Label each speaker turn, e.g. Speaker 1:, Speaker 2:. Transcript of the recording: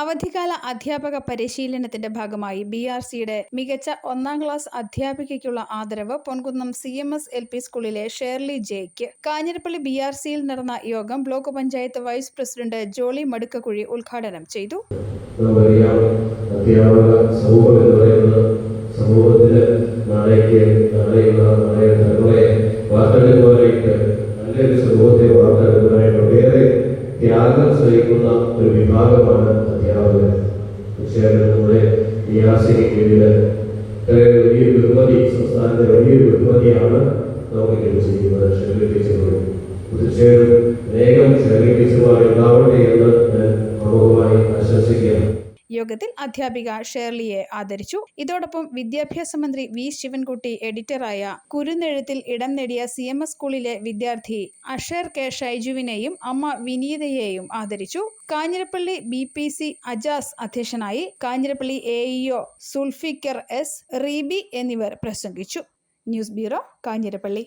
Speaker 1: അവധിക്കാല അധ്യാപക പരിശീലനത്തിന്റെ ഭാഗമായി ബി ആർ സിയുടെ മികച്ച ഒന്നാം ക്ലാസ് അധ്യാപികയ്ക്കുള്ള ആദരവ് Ponkunnam C M S L P സ്കൂളിലെ Shirley Jake. Kanjirappally B R സിയിൽ നടന്ന യോഗം block panchayat vice president Jolly Madukkakuzhi ഉദ്ഘാടനം ചെയ്തു.
Speaker 2: നമുക്കറിയാം അധ്യാപക സമൂഹം എന്ന് പറയുന്നത് സമൂഹത്തിന് നാളേക്ക് നാളെയുള്ള നാളെ തലമുറയെ വാർത്തെടുക്കുവാനായിട്ട് നല്ലൊരു സമൂഹത്തെ വാർത്തെടുക്കുവാനായിട്ട് ഒട്ടേറെ ത്യാഗം സഹിക്കുന്ന ഒരു വിഭാഗമാണ് അധ്യാപകർ തീർച്ചയായിട്ടും നമ്മുടെ ഈ കീഴിൽ ഇത്രയും വലിയൊരു ബഹുമതി സംസ്ഥാനത്തെ വലിയൊരു ബഹുമതിയാണ് നമുക്ക് ലഭിച്ചിരിക്കുന്നത് ഷെർലി ടീച്ചറോട് തീർച്ചയായിട്ടും അനേകം ഷെർലി ടീച്ചർമാർ ഉണ്ടാവട്ടെ എന്ന് ഞാൻ പ്രമുഖമായി ആശംസിക്കുകയാണ്
Speaker 1: യോഗത്തിൽ അധ്യാപിക ഷേർലിയെ ആദരിച്ചു. ഇതോടൊപ്പം വിദ്യാഭ്യാസ മന്ത്രി വി. ശിവൻകുട്ടി എഡിറ്ററായ കുരുന്നെഴുത്തിൽ ഇടം നേടിയ സി എം എസ് സ്കൂളിലെ വിദ്യാർത്ഥി അഷേർ കെ. ഷൈജുവിനെയും അമ്മ വിനീതയെയും ആദരിച്ചു. Kanjirappally B. P. C. Ajas അധ്യക്ഷനായി Kanjirappally A. EO Sulfikar S. Reebi എന്നിവർ പ്രസംഗിച്ചു. News bureau Kanjirappally.